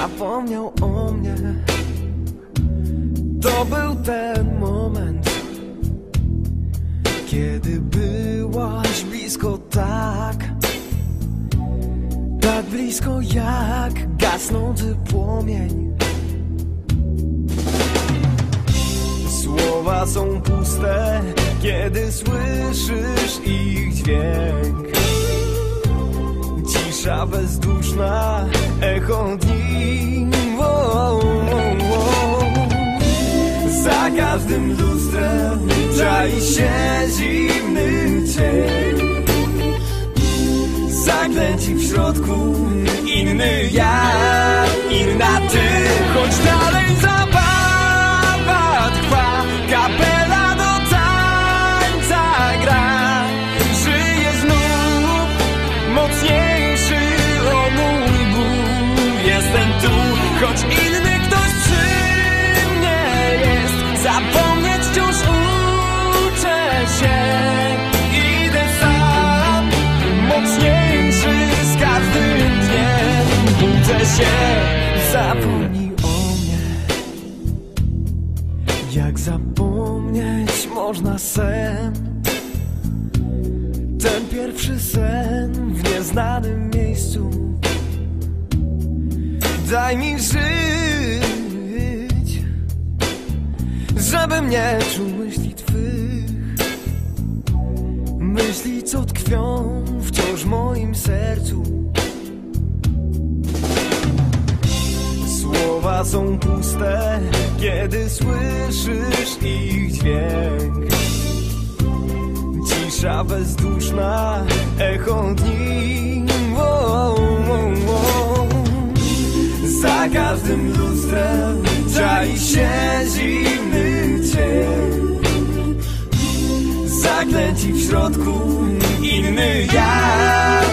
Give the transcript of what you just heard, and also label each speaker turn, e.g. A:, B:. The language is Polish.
A: zapomniał o mnie. To był ten moment Kiedy byłaś blisko tak Tak blisko jak gasnący płomień. Słowa są puste, kiedy słyszysz ich dźwięk Cisza bezduszna, echo dni. Za każdym lustrem czai się zimny cień. Zaklęci w środku, inny ja, inna ty. Choć dalej zabawa Jestem tu, choć inny ktoś przy mnie jest. Zapomnieć wciąż uczę się. Idę sam, mocniejszy z każdym dniem. Budzę się, zapomnij o mnie. Jak zapomnieć można sen? Ten pierwszy sen w nieznanym Daj mi żyć Żebym nie czuł myśli twych. Myśli, co tkwią wciąż w moim sercu. Słowa są puste, kiedy słyszysz ich dźwięk. Cisza bezduszna, echo dni każdym lustrem. Czai się zimny cień Zaklęci w środku, inny ja, inna ty